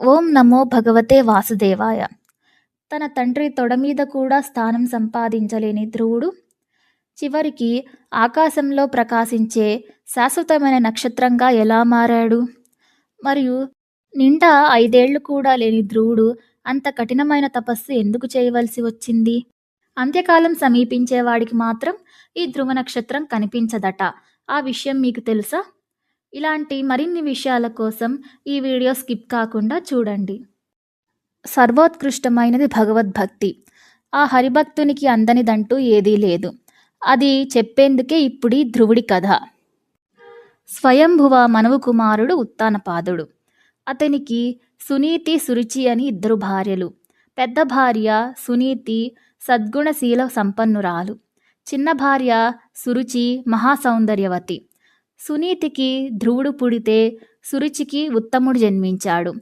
ఓం నమో భగవతే వాసుదేవాయ. తన తండ్రి తొడ మీద కూడా స్థానం సంపాదించలేని ధ్రువుడు చివరికి ఆకాశంలో ప్రకాశించే శాశ్వతమైన నక్షత్రంగా ఎలా మారాడు? మరియు నిండా ఐదేళ్ళు కూడా లేని ధ్రువుడు అంత కఠినమైన తపస్సు ఎందుకు చేయవలసి వచ్చింది? అంత్యకాలం సమీపించేవాడికి మాత్రం ఈ ధ్రువ నక్షత్రం కనిపించదట. ఆ విషయం మీకు తెలుసా? ఇలాంటి మరిన్ని విషయాల కోసం ఈ వీడియో స్కిప్ కాకుండా చూడండి. సర్వోత్కృష్టమైనది భగవద్భక్తి. ఆ హరిభక్తునికి అందనిదంటూ ఏదీ లేదు. అది చెప్పేందుకే ఇప్పుడీ ధ్రువుడి కథ. స్వయంభువ మనవు కుమారుడు ఉత్తానపాదుడు. అతనికి సునీతి సురుచి అని ఇద్దరు భార్యలు. పెద్ద భార్య సునీతి సద్గుణశీల సంపన్నురాలు. చిన్న భార్య సురుచి మహాసౌందర్యవతి. సునీతికి ధ్రువుడు పుడితే సురుచికి ఉత్తముడు జన్మించాడు.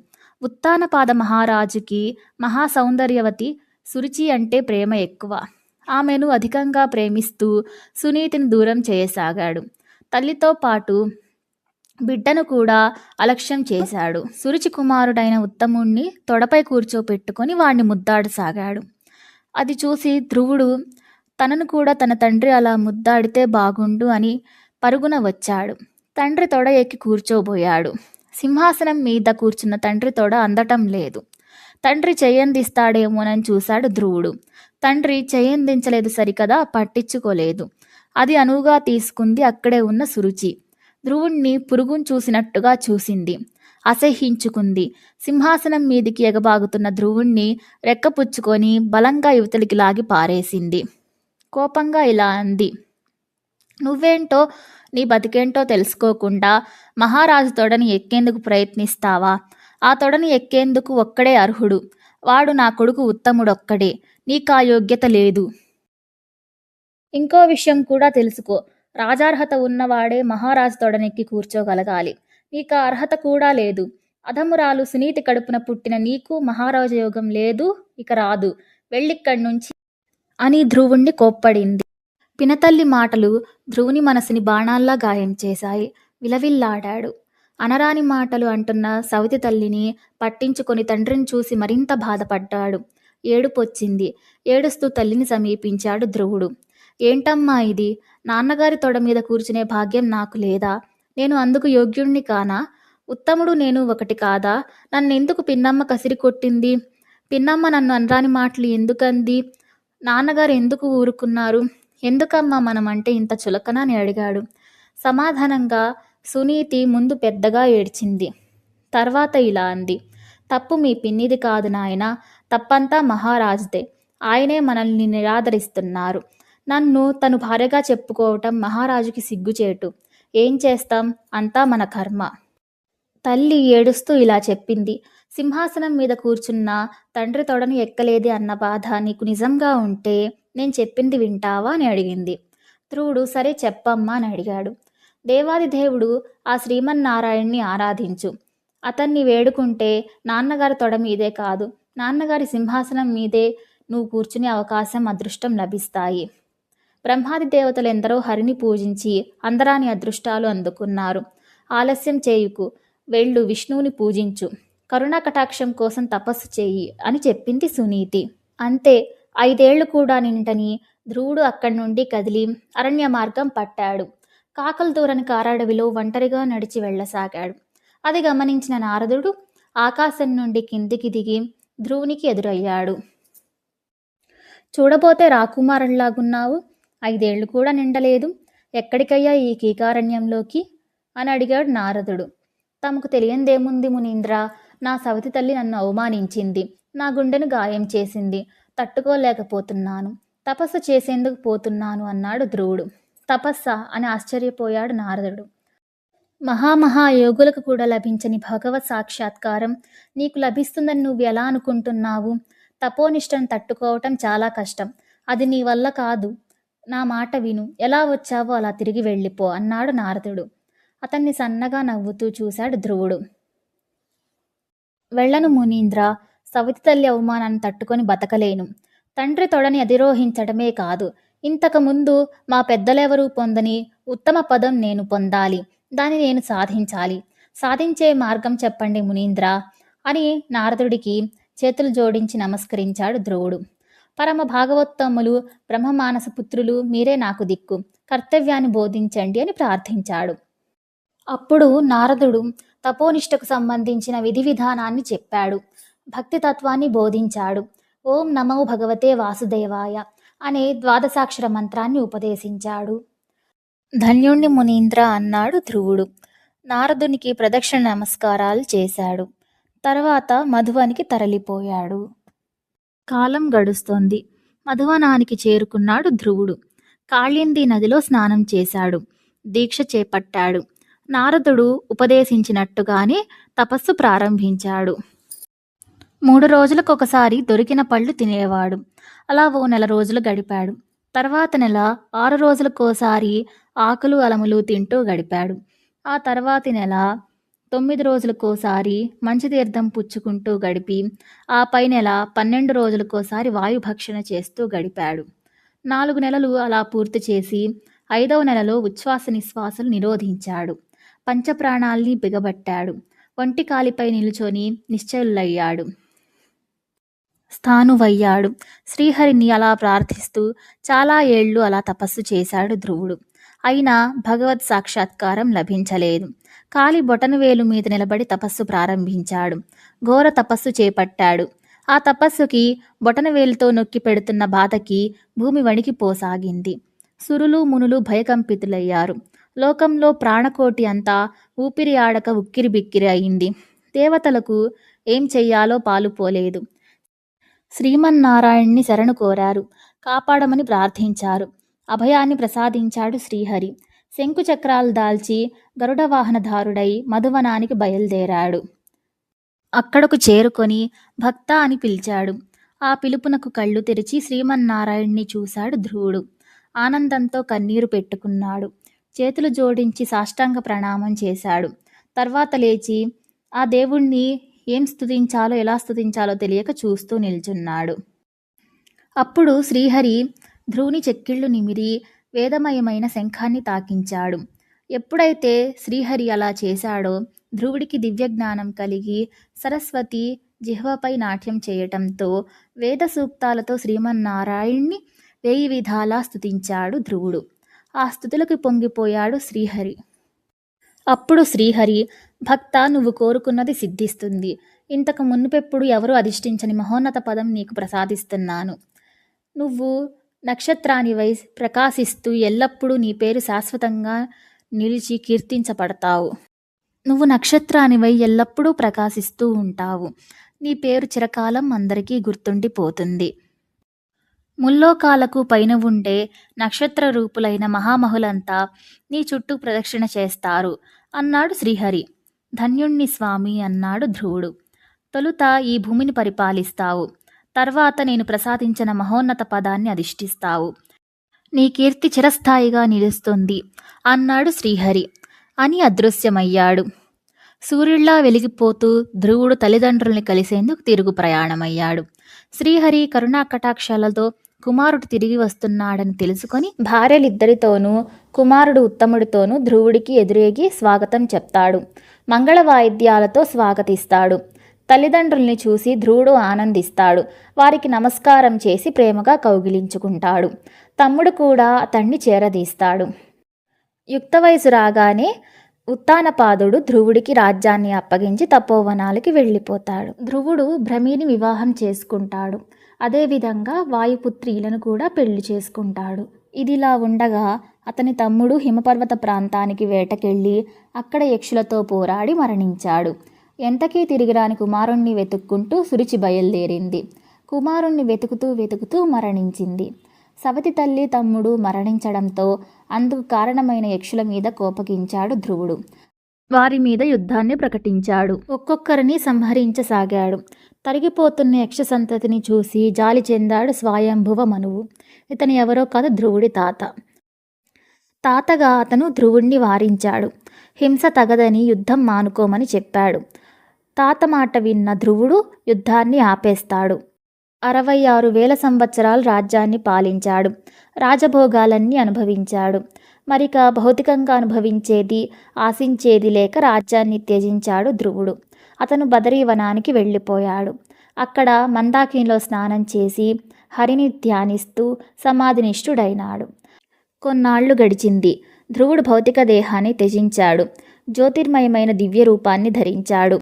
ఉత్తానపాద మహారాజుకి మహాసౌందర్యవతి సురుచి అంటే ప్రేమ ఎక్కువ. ఆమెను అధికంగా ప్రేమిస్తూ సునీతిని దూరం చేయసాగాడు. తల్లితో పాటు బిడ్డను కూడా అలక్ష్యం చేశాడు. సురుచి కుమారుడైన ఉత్తముణ్ణి తొడపై కూర్చోపెట్టుకొని వాణ్ణి ముద్దాడసాగాడు. అది చూసి ధ్రువుడు తనను కూడా తన తండ్రి అలా ముద్దాడితే బాగుండు అని పరుగున వచ్చాడు. తండ్రి తొడ ఎక్కి కూర్చోబోయాడు. సింహాసనం మీద కూర్చున్న తండ్రి తొడ అందటం లేదు. తండ్రి చేయందిస్తాడేమోనని చూశాడు ధ్రువుడు. తండ్రి చేయందించలేదు సరికదా పట్టించుకోలేదు. అది అనువుగా తీసుకుంది అక్కడే ఉన్న సురుచి. ధ్రువుణ్ణి పురుగును చూసినట్టుగా చూసింది. అసహ్యించుకుంది. సింహాసనం మీదికి ఎగబాగుతున్న ధ్రువుణ్ణి రెక్కపుచ్చుకొని బలంగా యువతలికి లాగి పారేసింది. కోపంగా ఇలా అంది. నువ్వేంటో నీ బతికేంటో తెలుసుకోకుండా మహారాజు తొడని ఎక్కేందుకు ప్రయత్నిస్తావా? ఆ తొడని ఎక్కేందుకు ఒక్కడే అర్హుడు. వాడు నా కొడుకు ఉత్తముడొక్కడే. నీకు ఆ యోగ్యత లేదు. ఇంకో విషయం కూడా తెలుసుకో. రాజార్హత ఉన్నవాడే మహారాజు తొడనెక్కి కూర్చోగలగాలి. నీకు ఆ అర్హత కూడా లేదు. అధమురాలు సునీతి కడుపున పుట్టిన నీకు మహారాజయోగం లేదు ఇక రాదు. వెళ్ళిక్కడి నుంచి అని ధ్రువుణ్ణి కోప్పడింది. పినతల్లి మాటలు ధ్రువుని మనసుని బాణాల్లా గాయం చేశాయి. విలవిల్లాడాడు. అనరాని మాటలు అంటున్న సవితి తల్లిని పట్టించుకొని తండ్రిని చూసి మరింత బాధపడ్డాడు. ఏడుపొచ్చింది. ఏడుస్తూ తల్లిని సమీపించాడు ధ్రువుడు. ఏంటమ్మా ఇది? నాన్నగారి తొడ మీద కూర్చునే భాగ్యం నాకు లేదా? నేను అందుకు యోగ్యుణ్ణి కానా? ఉత్తముడు నేను ఒకటి కాదా? నన్నెందుకు పిన్నమ్మ కసిరి కొట్టింది? పిన్నమ్మ నన్ను అనరాని మాటలు ఎందుకంది? నాన్నగారు ఎందుకు ఊరుకున్నారు? ఎందుకమ్మా మనం అంటే ఇంత చులకన అని అడిగాడు. సమాధానంగా సునీతి ముందు పెద్దగా ఏడ్చింది. తర్వాత ఇలా అంది. తప్పు మీ పిన్నిది కాదు నాయన తప్పంతా మహారాజ్దే. ఆయనే మనల్ని నిరాదరిస్తున్నారు. నన్ను తను భార్యగా చెప్పుకోవటం మహారాజుకి సిగ్గుచేటు. ఏం చేస్తాం? అంతా మన కర్మ. తల్లి ఏడుస్తూ ఇలా చెప్పింది. సింహాసనం మీద కూర్చున్న తండ్రి తొడను ఎక్కలేదే అన్న బాధ నీకు నిజంగా ఉంటే నేను చెప్పింది వింటావా అని అడిగింది. ధ్రువుడు సరే చెప్పమ్మా అని అడిగాడు. దేవాది దేవుడు ఆ శ్రీమన్నారాయణ్ణి ఆరాధించు. అతన్ని వేడుకుంటే నాన్నగారి తొడ మీదే కాదు నాన్నగారి సింహాసనం మీదే నువ్వు కూర్చునే అవకాశం అదృష్టం లభిస్తాయి. బ్రహ్మాది దేవతలు ఎందరో హరిని పూజించి అందరాని అదృష్టాలు అందుకున్నారు. ఆలస్యం చేయుకు వెళ్ళు విష్ణువుని పూజించు. కరుణా కటాక్షం కోసం తపస్సు చేయి అని చెప్పింది సునీతి. అంతే ఐదేళ్ళు కూడా నింటని ధ్రువుడు అక్కడి నుండి కదిలి అరణ్య మార్గం పట్టాడు. కాకల దూరని కారాడవిలో ఒంటరిగా నడిచి వెళ్ళసాగాడు. అది గమనించిన నారదుడు ఆకాశం నుండి కిందికి దిగి ధ్రువునికి ఎదురయ్యాడు. చూడబోతే రాకుమారుల్లాగున్నావు. ఐదేళ్ళు కూడా నిండలేదు. ఎక్కడికయ్యా ఈ కీకారణ్యంలోకి? అని అడిగాడు నారదుడు. తమకు తెలియందేముంది మునీంద్ర? నా సవతి తల్లి నన్ను అవమానించింది. నా గుండెను గాయం చేసింది. తట్టుకోలేకపోతున్నాను. తపస్సు చేసేందుకు పోతున్నాను అన్నాడు ధ్రువుడు. తపస్స? అని ఆశ్చర్యపోయాడు నారదుడు. మహామహాయోగులకు కూడా లభించని భగవత్ సాక్షాత్కారం నీకు లభిస్తుందని నువ్వు ఎలా అనుకుంటున్నావు? తపోనిష్టను తట్టుకోవటం చాలా కష్టం. అది నీ వల్ల కాదు. నా మాట విను. ఎలా వచ్చావో అలా తిరిగి వెళ్ళిపో అన్నాడు నారదుడు. అతన్ని సన్నగా నవ్వుతూ చూశాడు ధ్రువుడు. వెళ్ళను మునీంద్ర. సవితి తల్లి అవమానాన్ని తట్టుకొని బతకలేను. తండ్రి తొడని అధిరోహించడమే కాదు. ఇంతకు ముందు మా పెద్దలెవరూ పొందని ఉత్తమ పదం నేను పొందాలి. దాన్ని నేను సాధించాలి. సాధించే మార్గం చెప్పండి మునీంద్ర అని నారదుడికి చేతులు జోడించి నమస్కరించాడు ధ్రువుడు పరమ భాగవత్తములు బ్రహ్మమానస పుత్రులు మీరే నాకు దిక్కు. కర్తవ్యాన్ని బోధించండి అని ప్రార్థించాడు. అప్పుడు నారదుడు తపోనిష్టకు సంబంధించిన విధి విధానాన్ని చెప్పాడు. భక్తి తత్వాన్ని బోధించాడు. ఓం నమో భగవతే వాసుదేవాయ అనే ద్వాదశాక్షర మంత్రాన్ని ఉపదేశించాడు. ధన్యుణ్ణి మునీంద్ర అన్నాడు ధ్రువుడు. నారదునికి ప్రదక్షిణ నమస్కారాలు చేశాడు. తర్వాత మధువనికి తరలిపోయాడు. కాలం గడుస్తోంది. మధువనానికి చేరుకున్నాడు ధ్రువుడు. కాళింది నదిలో స్నానం చేశాడు. దీక్ష చేపట్టాడు. నారదుడు ఉపదేశించినట్టుగానే తపస్సు ప్రారంభించాడు. మూడు రోజులకొకసారి దొరికిన పళ్ళు తినేవాడు. అలా ఓ నెల రోజులు గడిపాడు. తర్వాత నెల ఆరు రోజులకోసారి ఆకులు అలములు తింటూ గడిపాడు. ఆ తర్వాతి నెల తొమ్మిది రోజులకోసారి మంచి తీర్థం పుచ్చుకుంటూ గడిపి ఆ పై నెల పన్నెండు రోజులకోసారి వాయుభక్షణ చేస్తూ గడిపాడు. నాలుగు నెలలు అలా పూర్తి చేసి ఐదవ నెలలో ఉచ్ఛ్వాస నిశ్వాసలు నిరోధించాడు. పంచప్రాణాల్ని బిగబట్టాడు. ఒంటి కాలిపై నిలుచొని నిశ్చయులయ్యాడు స్థానువయ్యాడు. శ్రీహరిని అలా ప్రార్థిస్తూ చాలా ఏళ్ళు అలా తపస్సు చేశాడు ధ్రువుడు. అయినా భగవత్ సాక్షాత్కారం లభించలేదు. కాలి బొటనవేలు మీద నిలబడి తపస్సు ప్రారంభించాడు. ఘోర తపస్సు చేపట్టాడు. ఆ తపస్సుకి బొటనవేలుతో నొక్కి పెడుతున్న బాధకి భూమి వణికిపోసాగింది సురులు మునులు భయకంపితులయ్యారు. లోకంలో ప్రాణకోటి అంతా ఊపిరి ఆడక ఉక్కిరి బిక్కిరి అయింది. దేవతలకు ఏం చెయ్యాలో పాలుపోలేదు శ్రీమన్నారాయణ్ణి శరణు కోరారు. కాపాడమని ప్రార్థించారు. అభయాన్ని ప్రసాదించాడు శ్రీహరి. శంకు చక్రాలు దాల్చి గరుడ వాహనధారుడై మధువనానికి బయలుదేరాడు. అక్కడకు చేరుకొని భక్త అని పిలిచాడు. ఆ పిలుపునకు కళ్ళు తెరిచి శ్రీమన్నారాయణ్ణి చూశాడు ధ్రువుడు. ఆనందంతో కన్నీరు పెట్టుకున్నాడు. చేతులు జోడించి సాష్టాంగ ప్రణామం చేశాడు. తర్వాత లేచి ఆ దేవుణ్ణి ఏం స్థుతించాలో ఎలా స్థుతించాలో తెలియక చూస్తూ నిల్చున్నాడు. అప్పుడు శ్రీహరి ధ్రువుని చెక్కిళ్ళు నిమిరి వేదమయమైన శంఖాన్ని తాకించాడు. ఎప్పుడైతే శ్రీహరి అలా చేశాడో ధ్రువుడికి దివ్యజ్ఞానం కలిగి సరస్వతి జిహ్వపై నాట్యం చేయటంతో వేద సూక్తాలతో శ్రీమన్నారాయణ్ణి వేయి విధాలా స్థుతించాడు ధ్రువుడు. ఆ స్థుతులకు పొంగిపోయాడు శ్రీహరి. అప్పుడు శ్రీహరి భక్త నువ్వు కోరుకున్నది సిద్ధిస్తుంది. ఇంతకు మునుపెప్పుడు ఎవరు అధిష్ఠించని మహోన్నత పదం నీకు ప్రసాదిస్తున్నాను. నువ్వు నక్షత్రానివై ప్రకాశిస్తూ ఎల్లప్పుడూ నీ పేరు శాశ్వతంగా నిలిచి కీర్తించబడతావు. నువ్వు నక్షత్రానివై ఎల్లప్పుడూ ప్రకాశిస్తూ ఉంటావు. నీ పేరు చిరకాలం అందరికీ గుర్తుండిపోతుంది. ముల్లోకాలకు పైన ఉండే నక్షత్ర రూపులైన మహామహులంతా నీ చుట్టూ ప్రదక్షిణ చేస్తారు. అన్నాడు శ్రీహరి. ధన్యుణ్ణి స్వామి అన్నాడు ధ్రువుడు. తొలుత ఈ భూమిని పరిపాలిస్తావు. తర్వాత నేను ప్రసాదించిన మహోన్నత పదాన్ని అధిష్ఠిస్తావు. నీ కీర్తి చిరస్థాయిగా నిలుస్తుంది అన్నాడు శ్రీహరి. అని అదృశ్యమయ్యాడు. సూర్యుళ్ళా వెలిగిపోతూ ధ్రువుడు తల్లిదండ్రుల్ని కలిసేందుకు తిరుగు ప్రయాణమయ్యాడు. శ్రీహరి కరుణా కటాక్షాలతో కుమారుడు తిరిగి వస్తున్నాడని తెలుసుకొని భార్యలిద్దరితోనూ కుమారుడు ఉత్తముడితోనూ ధ్రువుడికి ఎదురేగి స్వాగతం చెప్తాడు. మంగళ వాయిద్యాలతో స్వాగతిస్తాడు. తల్లిదండ్రుల్ని చూసి ధ్రువుడు ఆనందిస్తాడు. వారికి నమస్కారం చేసి ప్రేమగా కౌగిలించుకుంటాడు. తమ్ముడు కూడా అతన్ని చేరదీస్తాడు. యుక్త వయసు రాగానే ఉత్తానపాదుడు ధ్రువుడికి రాజ్యాన్ని అప్పగించి తపోవనాలకి వెళ్ళిపోతాడు. ధ్రువుడు భ్రమిని వివాహం చేసుకుంటాడు. అదేవిధంగా వాయుపుత్రీలను కూడా పెళ్ళి చేసుకుంటాడు. ఇదిలా ఉండగా అతని తమ్ముడు హిమపర్వత ప్రాంతానికి వేటకెళ్ళి అక్కడ యక్షులతో పోరాడి మరణించాడు. ఎంతకీ తిరిగిరాని కుమారుణ్ణి వెతుక్కుంటూ సురిచి బయలుదేరింది. కుమారుణ్ణి వెతుకుతూ వెతుకుతూ మరణించింది. సవతి తల్లి తమ్ముడు మరణించడంతో అందుకు కారణమైన యక్షుల మీద కోపగించాడు ధ్రువుడు. వారి మీద యుద్ధాన్ని ప్రకటించాడు. ఒక్కొక్కరిని సంహరించసాగాడు. తరిగిపోతున్న యక్ష సంతతిని చూసి జాలి చెందాడు స్వయంభువ మనువు. ఇతను ఎవరో కాదు ధ్రువుడి తాత. తాతగా అతను ధ్రువుణ్ణి వారించాడు. హింస తగదని యుద్ధం మానుకోమని చెప్పాడు. తాత మాట విన్న ధ్రువుడు యుద్ధాన్ని ఆపేస్తాడు. అరవై ఆరు వేల సంవత్సరాలు రాజ్యాన్ని పాలించాడు. రాజభోగాలన్నీ అనుభవించాడు. మరిక భౌతికంగా అనుభవించేది ఆశించేది లేక రాజ్యాన్ని త్యజించాడు ధ్రువుడు. అతను బదరీవనానికి వెళ్ళిపోయాడు. అక్కడ మందాకినిలో స్నానం చేసి హరిని ధ్యానిస్తూ సమాధినిష్ఠుడైనాడు. కొన్నాళ్ళు గడిచింది. ధ్రువుడు భౌతిక దేహాన్ని త్యజించాడు. జ్యోతిర్మయమైన దివ్య రూపాన్ని ధరించాడు.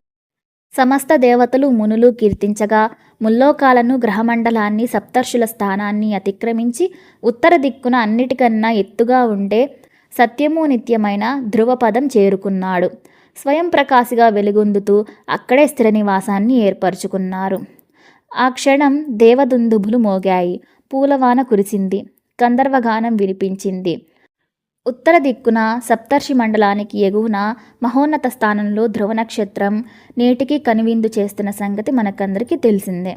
సమస్త దేవతలు మునులు కీర్తించగా ముల్లోకాలను గ్రహమండలాన్ని సప్తర్షుల స్థానాన్ని అతిక్రమించి ఉత్తర దిక్కున అన్నిటికన్నా ఎత్తుగా ఉండే సత్యము నిత్యమైన ధ్రువపదం చేరుకున్నాడు. స్వయం ప్రకాశిగా వెలుగొందుతూ అక్కడే స్థిర నివాసాన్ని ఏర్పరచుకున్నారు. ఆ క్షణం దేవదుందుభులు మోగాయి. పూలవాన కురిసింది. గంధర్వగానం వినిపించింది. ఉత్తర దిక్కున సప్తర్షి మండలానికి ఎగువన మహోన్నత స్థానంలో ధ్రువ నక్షత్రం నేటికి కనువిందు చేస్తున్న సంగతి మనకందరికీ తెలిసిందే.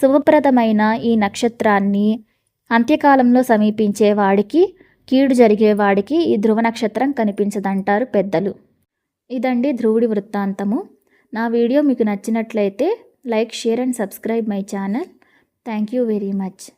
శుభప్రదమైన ఈ నక్షత్రాన్ని అంత్యకాలంలో సమీపించే వాడికి కీడు జరిగేవాడికి ఈ ధ్రువ నక్షత్రం కనిపించదంటారు పెద్దలు. ఇదండి ధ్రువుడి వృత్తాంతము. నా వీడియో మీకు నచ్చినట్లయితే like share and subscribe my channel. Thank you very much.